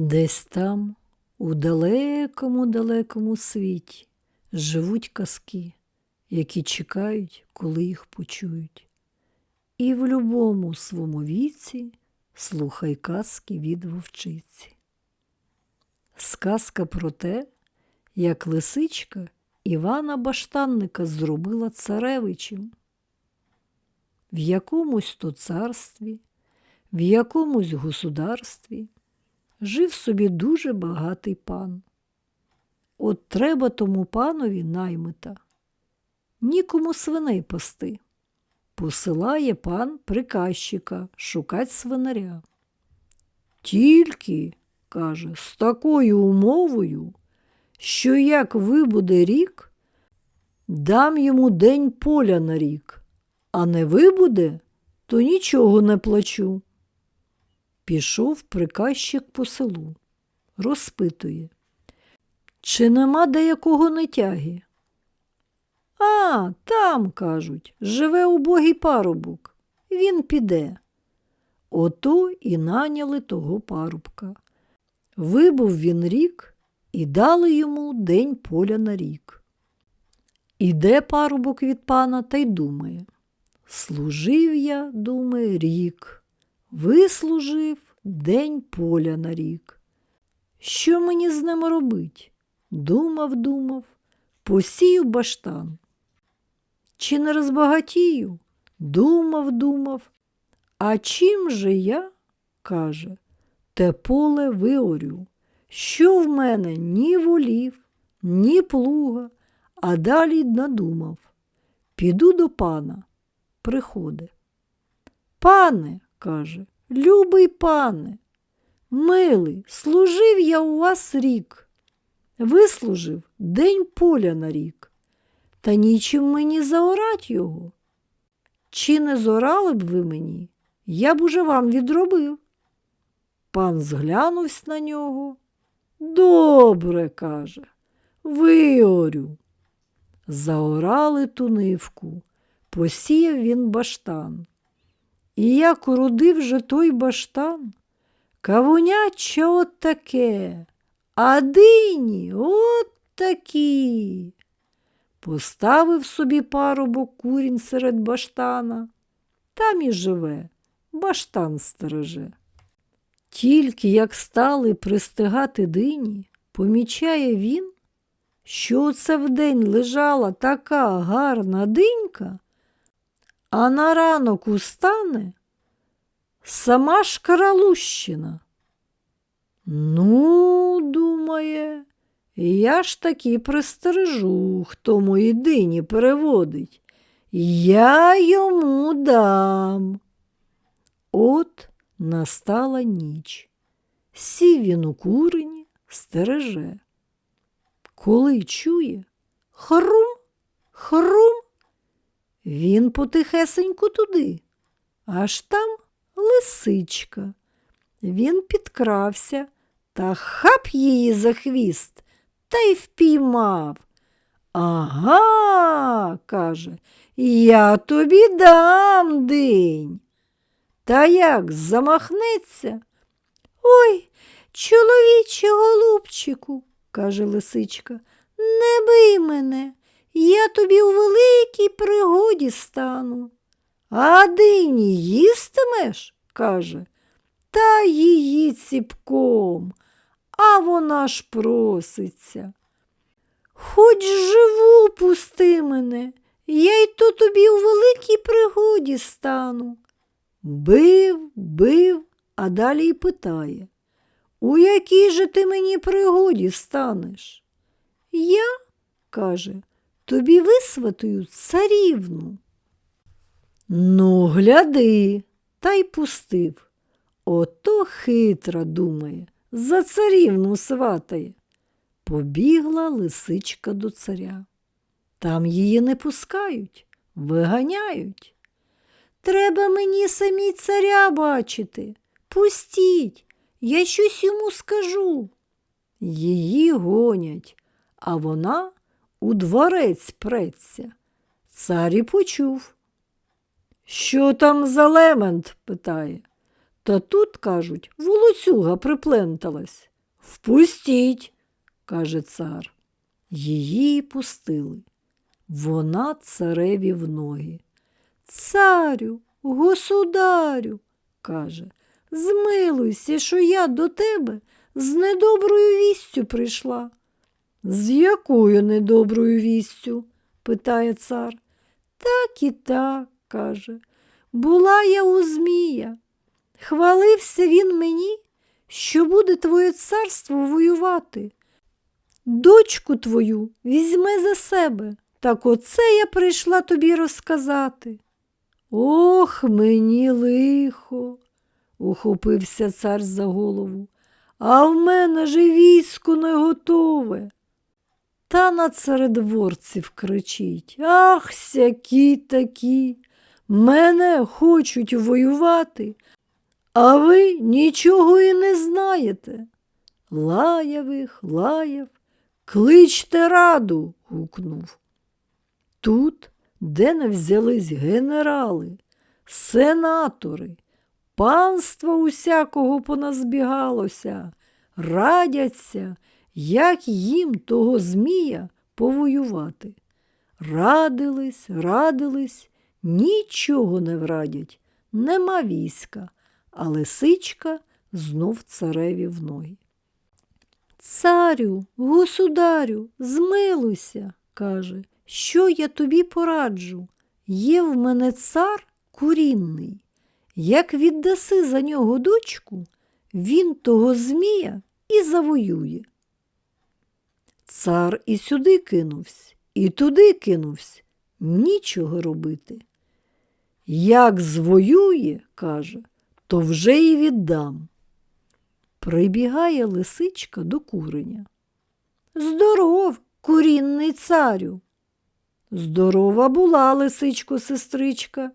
Десь там, у далекому далекому світі, живуть казки, які чекають, коли їх почують. І в любому свому віці слухай казки від вовчиці. Сказка про те, як лисичка Івана Баштанника зробила царевичем. В якомусь то царстві, в якомусь государстві жив собі дуже багатий пан. От треба тому панові наймита. Нікому свиней пасти. Посилає пан приказчика шукать свинаря. Тільки, каже, з такою умовою, що як вибуде рік, дам йому день поля на рік, а не вибуде, то нічого не плачу. Пішов приказчик по селу, розпитує, чи нема деякого нетяги? А, там, кажуть, живе убогий парубок. Він піде. Ото і наняли того парубка. Вибув він рік і дали йому день поля на рік. Іде парубок від пана та й думає. Служив я, думає, рік, вислужив день поля на рік. Що мені з ним робить? Думав, думав, посію баштан. Чи не розбагатію? Думав, думав. А чим же я, каже, те поле виорю, що в мене ні волів, ні плуга, а далі надумав. Піду до пана, приходить. Пане, каже, любий пане, милий, служив я у вас рік, вислужив день поля на рік, та нічим мені заорать його. Чи не зорали б ви мені, я б уже вам відробив. Пан зглянувся на нього. Добре, каже, виорю. Заорали ту нивку, посіяв він баштан. І як уродив же той баштан, кавуняче от таке, а дині от такі. Поставив собі парубок курінь серед баштана, там і живе, баштан стереже. Тільки як стали пристигати дині, помічає він, що оце вдень лежала така гарна динька, а на ранок устане сама ж каралущина. Ну, думає, я ж таки пристережу, хто мої дині переводить. Я йому дам. От настала ніч. Сів він у курені, стереже. Коли чує хрум, хрум, він потихесеньку туди, аж там лисичка. Він підкрався та хап її за хвіст та й впіймав. Ага, каже, я тобі дам день. Та як замахнеться? Ой, чоловіче голубчику, каже лисичка, не бий мене, я тобі у великій пригоді стану. А дині їстимеш? каже, та її ціпком, а вона ж проситься. Хоч живу пусти мене, я й то тобі у великій пригоді стану. Бив, бив, а далі й питає, у якій же ти мені пригоді станеш? Я, каже, тобі висватую царівну. Ну, гляди, та й пустив. Ото хитра, думає, за царівну сватає. Побігла лисичка до царя. Там її не пускають, виганяють. Треба мені самі царя бачити. Пустіть, я щось йому скажу. Її гонять, а вона у дворець преться. Цар і почув. Що там за лемент? питає. Та тут, кажуть, волоцюга припленталась. Впустіть, каже цар. Її пустили. Вона цареві в ноги. Царю, государю, каже, змилуйся, що я до тебе з недоброю вістю прийшла. З якою недоброю вістю? питає цар. Так і так, каже. Була я у Змія. Хвалився він мені, що буде твоє царство воювати. Дочку твою візьме за себе, так оце я прийшла тобі розказати. Ох, мені лихо, ухопився цар за голову, а в мене же військо не готове. Та на царедворців кричить Ах, сякі такі, мене хочуть воювати, а ви нічого і не знаєте. Лаяв їх, лаяв, кличте раду, гукнув. Тут, де не взялись генерали, сенатори, панство усякого поназбігалося, радяться, як їм того Змія повоювати. Радились, радились, нічого не врадять, нема війська, а лисичка знов цареві в ноги. Царю, государю, змилуйся, каже, що я тобі пораджу. Є в мене цар курінний. Як віддаси за нього дочку, він того Змія і завоює. Цар і сюди кинувся, і туди кинувся, нічого робити. Як звоює, каже, то вже і віддам. Прибігає лисичка до куреня. Здоров, курінний царю. Здорова була, лисичко, сестричка.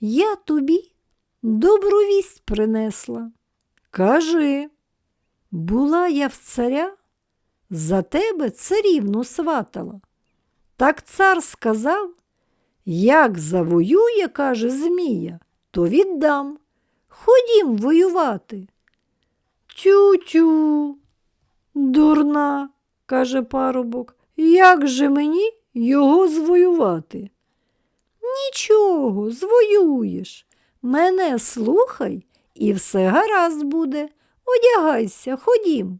Я тобі добру вість принесла. Кажи, була я в царя, за тебе царівну сватала. Так цар сказав, як завоює, каже Змія, то віддам. Ходім воювати. Тю-тю, дурна, каже парубок, як же мені його звоювати? Нічого, звоюєш. Мене слухай, і все гаразд буде. Одягайся, ходім.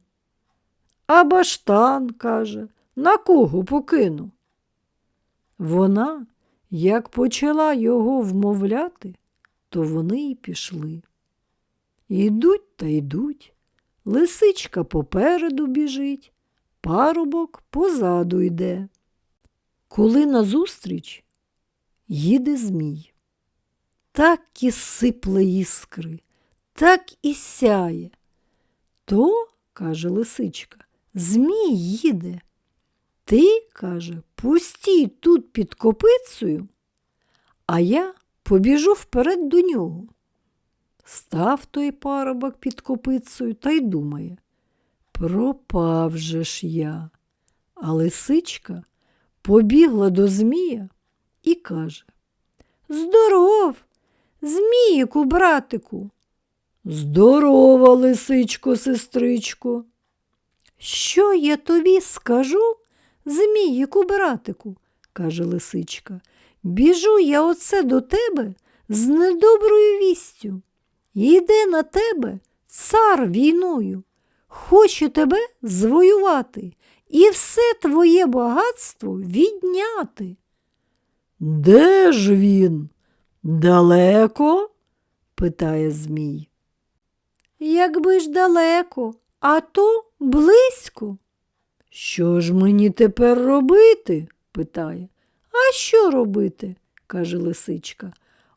А баштан, каже, на кого покину? Вона, як почала його вмовляти, то вони й пішли. Йдуть та йдуть. Лисичка попереду біжить, парубок позаду йде. Коли назустріч їде Змій. Так і сипле іскри, так і сяє. То, каже лисичка, Змій їде. Ти, каже, пустій тут під копицею, а я побіжу вперед до нього. Став той парубок під копицею та й думає, пропав же ж я. А лисичка побігла до Змія і каже Здоров, Зміїку, братику. Здорова, лисичко, сестричко. Що я тобі скажу, Зміїку, братику, каже лисичка. Біжу я оце до тебе з недоброю вістю. Йде на тебе цар війною, хоче тебе звоювати і все твоє багатство відняти. Де ж він? Далеко? питає Змій. Якби ж далеко, а то близько. Що ж мені тепер робити? питає. А що робити? каже лисичка.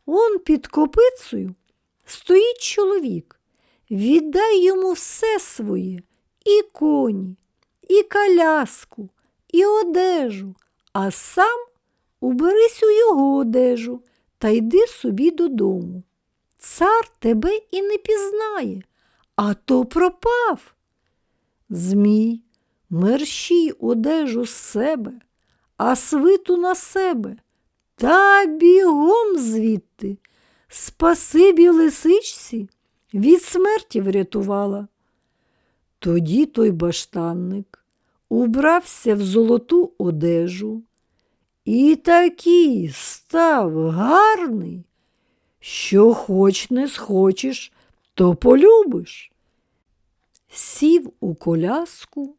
Он під копицею стоїть чоловік. Віддай йому все своє і коні, і коляску, і одежу, а сам уберись у його одежу та йди собі додому. Цар тебе і не пізнає, а то пропав. Змій, мерщій одежу з себе, а свиту на себе, та бігом звідти. Спасибі лисичці від смерті врятувала. Тоді той баштанник убрався в золоту одежу і такий став гарний, що хоч не схочеш, то полюбиш. Сів у коляску,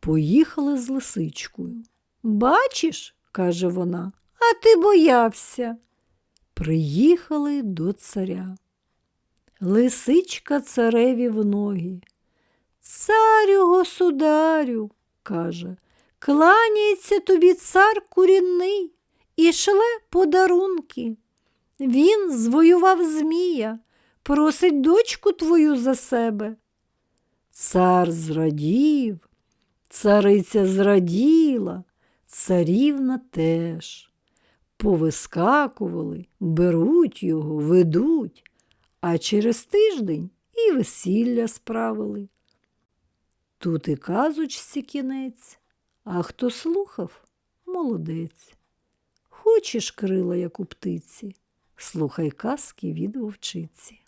поїхали з лисичкою. Бачиш, каже вона, а ти боявся. Приїхали до царя. Лисичка цареві в ноги. Царю, государю, каже, кланяється тобі цар курінний і шле подарунки. Він звоював змія, просить дочку твою за себе. Цар зрадів, цариця зраділа, царівна теж. Повискакували, беруть його, ведуть, а через тиждень і весілля справили. Тут і казочці кінець, а хто слухав молодець. Хочеш крила, як у птиці, слухай казки від вовчиці.